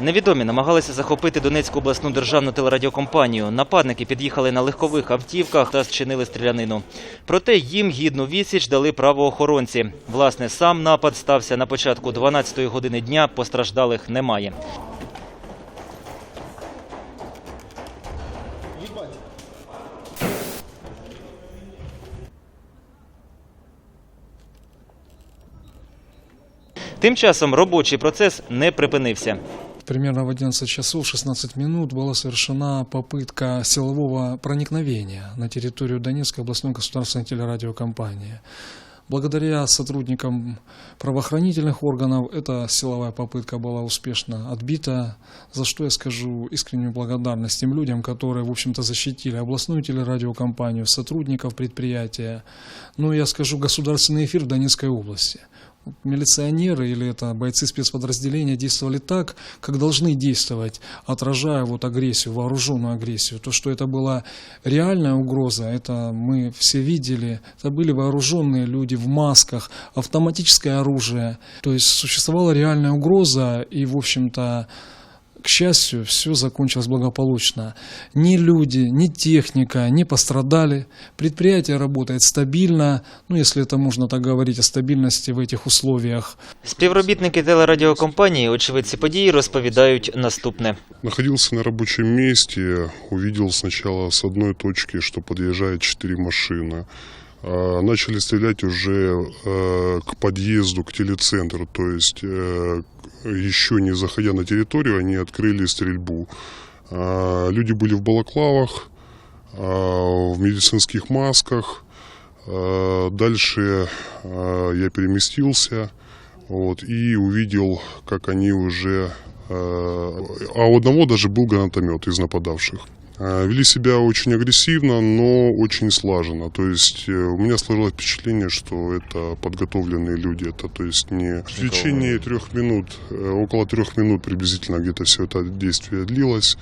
Невідомі намагалися захопити Донецьку обласну державну телерадіокомпанію. Нападники під'їхали на легкових автівках та зчинили стрілянину. Проте їм гідну відсіч дали правоохоронці. Власне, сам напад стався на початку 12-ї години дня. Постраждалих немає. Тим часом робочий процес не припинився. Примерно в 11 часов 16 минут была совершена попытка силового проникновения на территорию Донецкой областной государственной телерадиокомпании. Благодаря сотрудникам правоохранительных органов эта силовая попытка была успешно отбита, за что я скажу искреннюю благодарность тем людям, которые, в общем-то, защитили областную телерадиокомпанию, сотрудников предприятия, ну, я скажу, государственный эфир в Донецкой области. Милиционеры или это бойцы спецподразделения действовали так, как должны действовать, отражая вот агрессию, вооруженную агрессию. То, что это была реальная угроза, это мы все видели. Это были вооруженные люди в масках, автоматическое оружие. То есть существовала реальная угроза, и, в общем-то, к счастью, все закончилось благополучно. Ни люди, ни техника не пострадали. Предприятие работает стабильно, ну, если это можно так говорить о стабильности в этих условиях. Співробітники телерадіокомпанії, очевидці події, розповідають наступне. Находился на рабочем месте, увидел сначала с одной точки, что подъезжает четыре машины. А, Начали стрелять уже э, к подъезду, к телецентру, то есть э, еще не заходя на территорию, они открыли стрельбу. А, Люди были в балаклавах, а, в медицинских масках. А, Дальше я переместился вот, и увидел, как они уже... А у одного даже был гранатомет из нападавших. А, Вели себя очень агрессивно, но очень слаженно. То есть э, у меня сложилось впечатление, что это подготовленные люди. Это то есть не в течение трех минут, э, около трех минут приблизительно где-то все это действие длилось.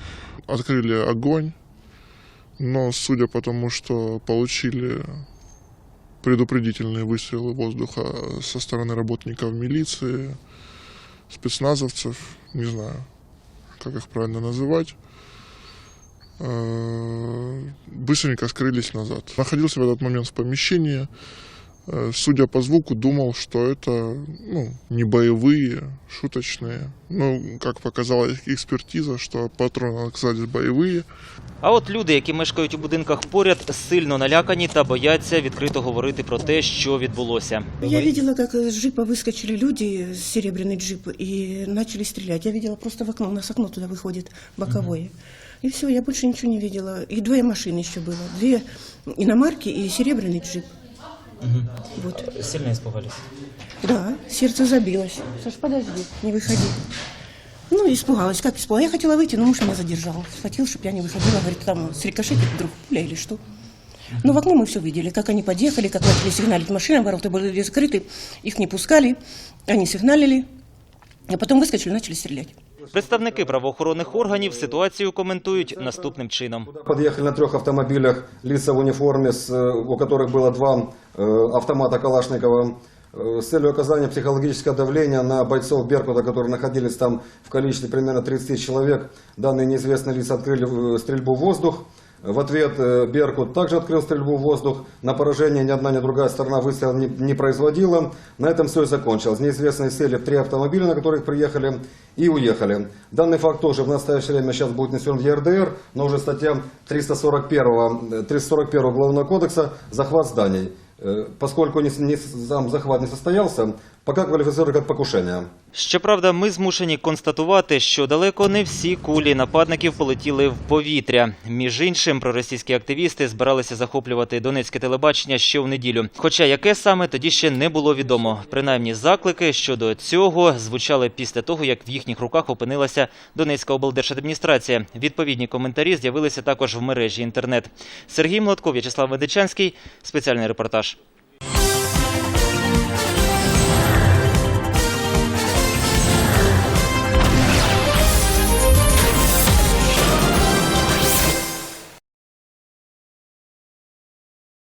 открыли огонь, но судя по тому, что получили предупредительные выстрелы воздуха со стороны работников милиции, спецназовцев, не знаю, как их правильно называть, э, быстренько скрылись назад. Находился в этот момент в помещении, э, судя по звуку, думал, что это ну, не боевые, шуточные. Ну, как показала экспертиза, что патроны оказались боевые. А от люди, які мешкають у будинках поряд, сильно налякані та бояться відкрито говорити про те, що відбулося. Я видела, как из джипа выскочили люди, серебряный джип, и начали стрелять. Я видела просто в окно, у нас окно туда выходит, боковое. И все, я больше ничего не видела. И две машины еще было. Две иномарки и серебряный джип. Вот. Сильно испугались. Да, сердце забилось. Саш, подожди, не выходи. Ну, испугалась. Как испугалась? Я хотела выйти, но муж меня задержал. Схватил, чтобы я не выходила. Говорит, там срикошетит вдруг пуля или что. Ну, в окно мы все видели, как они подъехали, как начали сигналить машинам, ворота были закрыты, их не пускали, они сигналили, а потом выскочили и начали стрелять. Представники правоохоронних органів ситуацію коментують наступним чином. Подъехали на трех автомобилях лица в униформе, с, э, у которых было два э, автомата Калашникова, э, с целью оказания психологического давления на бойцов Беркута, которые находились там в количестве примерно 30 человек. Данные неизвестные лица открыли э, стрельбу в воздух. В ответ э, Беркут также открыл стрельбу в воздух. На поражение ни одна, ни другая сторона выстрела не, не производила. На этом все и закончилось. Неизвестные сели три автомобиля, на которых приехали, и уехали. Данный факт тоже в настоящее время сейчас будет внесен в ЕРДР, но уже статья 341, э, 341 Уголовного кодекса «Захват зданий». Э, Поскольку не, не- сам захват не состоялся, пока квалифицируют как покушение. Щоправда, ми змушені констатувати, що далеко не всі кулі нападників полетіли в повітря. Між іншим, проросійські активісти збиралися захоплювати донецьке телебачення ще в неділю. Хоча яке саме тоді ще не було відомо. Принаймні, заклики щодо цього звучали після того, як в їхніх руках опинилася Донецька облдержадміністрація. Відповідні коментарі з'явилися також в мережі інтернет. Сергій Млотков, В'ячеслав Медичанський, спеціальний репортаж.